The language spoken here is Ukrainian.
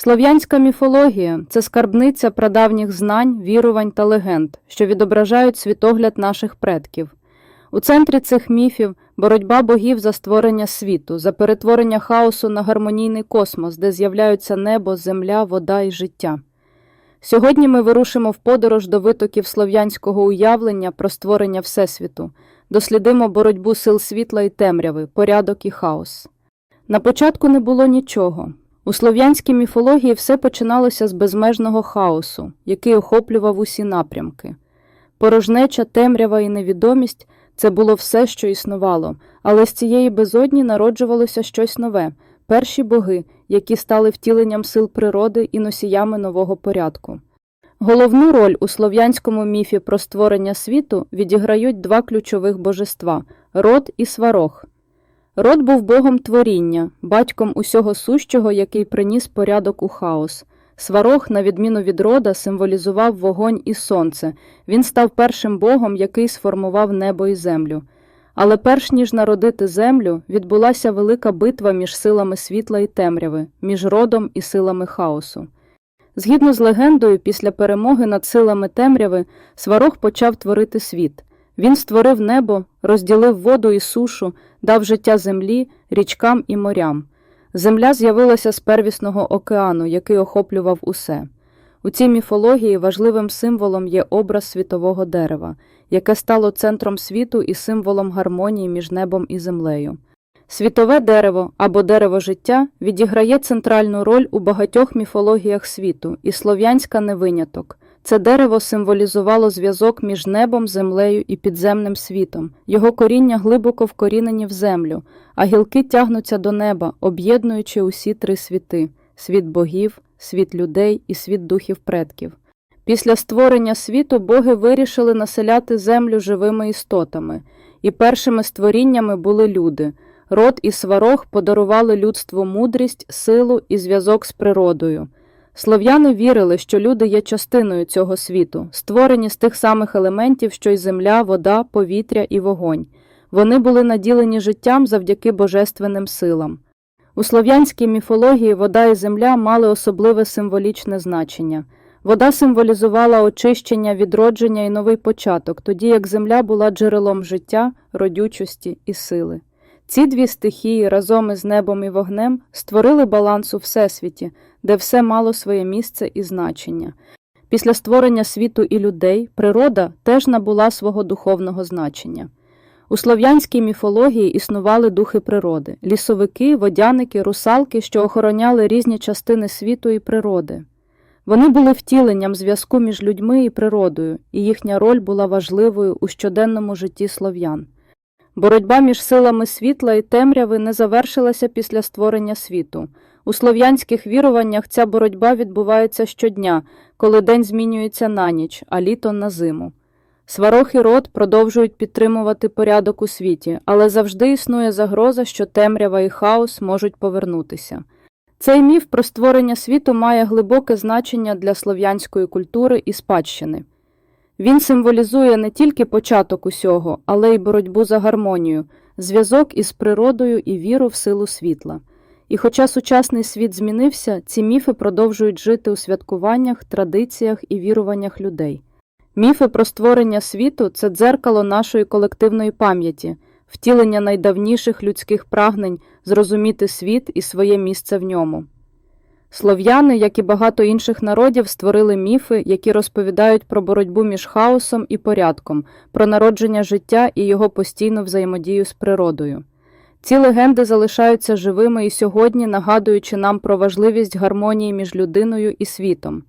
Слов'янська міфологія це скарбниця прадавніх знань, вірувань та легенд, що відображають світогляд наших предків. У центрі цих міфів боротьба богів за створення світу, за перетворення хаосу на гармонійний космос, де з'являються небо, земля, вода і життя. Сьогодні ми вирушимо в подорож до витоків слов'янського уявлення про створення Всесвіту, дослідимо боротьбу сил світла і темряви, порядок і хаос. На початку не було нічого. У слов'янській міфології все починалося з безмежного хаосу, який охоплював усі напрямки. Порожнеча, темрява і невідомість це було все, що існувало, але з цієї безодні народжувалося щось нове перші боги, які стали втіленням сил природи і носіями нового порядку. Головну роль у слов'янському міфі про створення світу відіграють два ключових божества род і сварог. Род був богом творіння, батьком усього сущого, який приніс порядок у хаос. Сварог, на відміну від рода, символізував вогонь і сонце. Він став першим богом, який сформував небо і землю. Але перш ніж народити землю, відбулася велика битва між силами світла і темряви, між родом і силами хаосу. Згідно з легендою, після перемоги над силами темряви Сварог почав творити світ. Він створив небо, розділив воду і сушу, дав життя землі, річкам і морям. Земля з'явилася з первісного океану, який охоплював усе. У цій міфології важливим символом є образ світового дерева, яке стало центром світу і символом гармонії між небом і землею. Світове дерево або дерево життя відіграє центральну роль у багатьох міфологіях світу, і слов'янська не виняток. Це дерево символізувало зв'язок між небом, землею і підземним світом. Його коріння глибоко вкорінені в землю, а гілки тягнуться до неба, об'єднуючи усі три світи світ богів, світ людей і світ духів предків. Після створення світу боги вирішили населяти землю живими істотами, і першими створіннями були люди. Род і сварог подарували людству мудрість, силу і зв'язок з природою. Слов'яни вірили, що люди є частиною цього світу, створені з тих самих елементів, що й земля, вода, повітря і вогонь. Вони були наділені життям завдяки божественним силам. У слов'янській міфології вода і земля мали особливе символічне значення. Вода символізувала очищення, відродження і новий початок, тоді як земля була джерелом життя, родючості і сили. Ці дві стихії разом із небом і вогнем створили баланс у Всесвіті, де все мало своє місце і значення. Після створення світу і людей природа теж набула свого духовного значення. У слов'янській міфології існували духи природи лісовики, водяники, русалки, що охороняли різні частини світу і природи. Вони були втіленням зв'язку між людьми і природою, і їхня роль була важливою у щоденному житті слов'ян. Боротьба між силами світла і темряви не завершилася після створення світу. У слов'янських віруваннях ця боротьба відбувається щодня, коли день змінюється на ніч, а літо на зиму. Сварог і род продовжують підтримувати порядок у світі, але завжди існує загроза, що темрява і хаос можуть повернутися. Цей міф про створення світу має глибоке значення для слов'янської культури і спадщини. Він символізує не тільки початок усього, але й боротьбу за гармонію, зв'язок із природою і віру в силу світла. І хоча сучасний світ змінився, ці міфи продовжують жити у святкуваннях, традиціях і віруваннях людей. Міфи про створення світу це дзеркало нашої колективної пам'яті, втілення найдавніших людських прагнень зрозуміти світ і своє місце в ньому. Слов'яни, як і багато інших народів, створили міфи, які розповідають про боротьбу між хаосом і порядком, про народження життя і його постійну взаємодію з природою. Ці легенди залишаються живими і сьогодні, нагадуючи нам про важливість гармонії між людиною і світом.